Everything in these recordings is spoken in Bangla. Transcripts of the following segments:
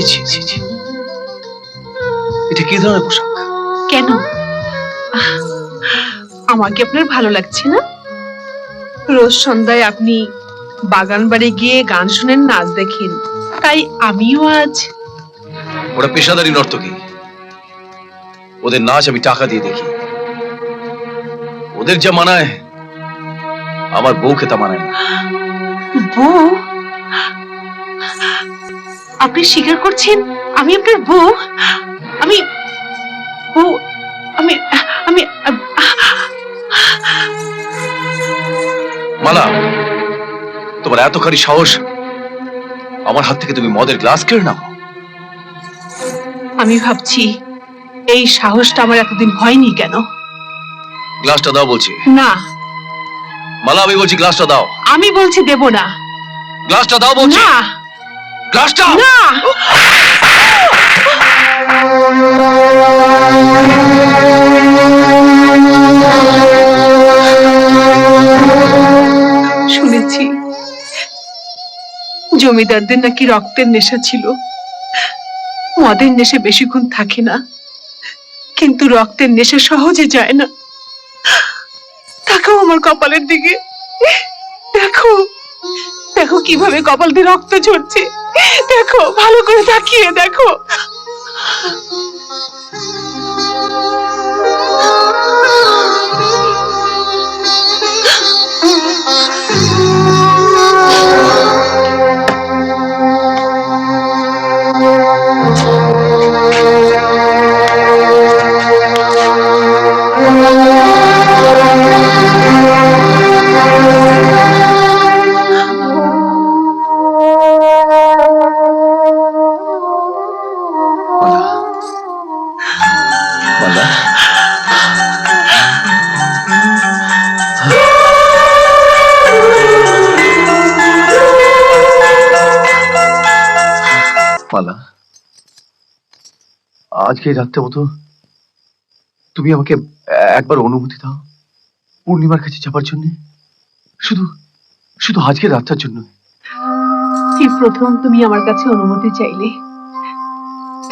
ছি ছি ছি। এটা কি ধরনের পোশাক? কেন? আমাকে আপনার ভালো লাগছে না? রোজ সন্ধ্যায় আপনি বাগান বাড়ি গিয়ে গান শুনেন নাচ দেখেন। তাই আমিও আজ। ওরা পেশাদারি নর্তকী। ওদের নাচ আমি টাকা দিয়ে দেখি। ওদের যা মানায় আমার বউকে তা মানায় বউ? আপনি স্বীকার করছেন? আমি আপনার বউ? আমি বউ আমি আমি মালা তোমার এতখানি সাহস আমার হাত থেকে তুমি মদের গ্লাস কেড়ে নাও। আমি ভাবছি এই সাহসটা আমার এতদিন হয়নি কেন? গ্লাসটা দাও বলছি। না। মালা আমি বলছি গ্লাসটা দাও। আমি বলছি দেব না। গ্লাসটা দাও বলছি। না। গ্লাসটা না শুনেছি। জমিদারদের নাকি রক্তের নেশা ছিল। মদের নেশা বেশিক্ষণ থাকে না। কিন্তু রক্তের নেশা সহজে যায় না। তাকাও আমার কপালের দিকে। দেখো। দেখো কীভাবে কপাল দিয়ে রক্ত ঝরছে। দেখো ভালো করে তাকিয়ে দেখো। আজকে রাত্রে মতো তুমি আমাকে একবার অনুমতি দাও পূর্ণিমার কাছে যাবার জন্য। শুধু শুধু আজকের রাতটার জন্য। প্রথম তুমি আমার কাছে অনুমতি চাইলে।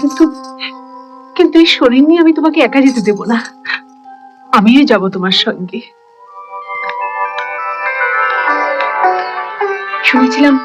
কিন্তু কিন্তু এই শরীর নিয়ে আমি তোমাকে একা যেতে দেব না। আমিও যাব তোমার সঙ্গে। শুনেছিলাম